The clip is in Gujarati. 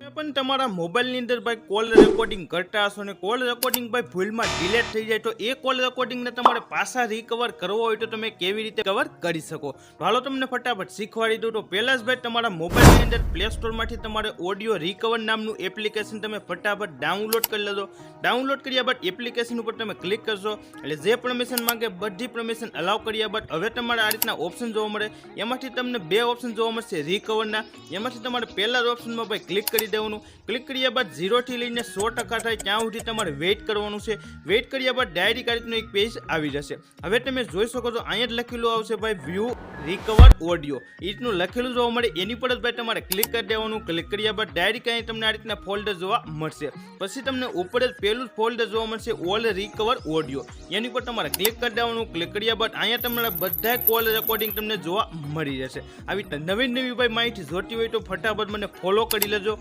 તમે પણ તમારા મોબાઈલની અંદર ભાઈ કોલ રેકોર્ડિંગ કરતા હશો ને કોલ રેકોર્ડિંગ ભાઈ ભૂલમાં ડિલેટ થઈ જાય તો એ કોલ રેકોર્ડિંગને તમારે પાછા રિકવર કરવો હોય તો તમે કેવી રીતે કવર કરી શકો? હાલો તમને ફટાફટ શીખવાડી દઉં. તો પહેલા જ ભાઈ તમારા મોબાઈલની અંદર પ્લે સ્ટોરમાંથી તમારે ઓડિયો રિકવર નામનું એપ્લિકેશન તમે ફટાફટ ડાઉનલોડ કરી લેજો. ડાઉનલોડ કર્યા બાદ એપ્લિકેશન ઉપર તમે ક્લિક કરશો. એટલે જે પરમિશન માંગે બધી પરમિશન અલાઉ કર્યા બાદ હવે તમારે આ રીતના ઓપ્શન જોવા મળે. એમાંથી તમને બે ઓપ્શન જોવા મળશે રિકવરના એમાંથી તમારે પહેલા જ ઓપ્શનમાં ભાઈ ક્લિક કરી દેવાનું. ક્લિક કર્યા બાદ ઝીરોથી લઈને સો ટકા થાય ત્યાં સુધી તમારે વેઇટ કરવાનું છે. વેઇટ કર્યા બાદ ડાયરી કાર્ડનું એક પેજ આવી જશે. હવે તમે જોઈ શકો છો, અહીંયા જ લખેલું આવશે ભાઈ વ્યૂ રિકવર ઓડિયો રીતનું લખેલું જોવા મળે એની પર જ ભાઈ તમારે ક્લિક કરી દેવાનું. ક્લિક કર્યા બાદ ડાયરેક્ટ અહીં તમને આ રીતના ફોલ્ડર જોવા મળશે. પછી તમને ઉપર જ પહેલું જ ફોલ્ડર જોવા મળશે ઓલ રિકવર ઓડિયો એની પર તમારે ક્લિક કરી દેવાનું. ક્લિક કર્યા બાદ અહીંયા તમારા બધા કોલ રેકોર્ડિંગ તમને જોવા મળી જશે આવી નવી નવી ભાઈ માહિતી જોતી હોય તો ફટાફટ મને ફોલો કરી લેજો.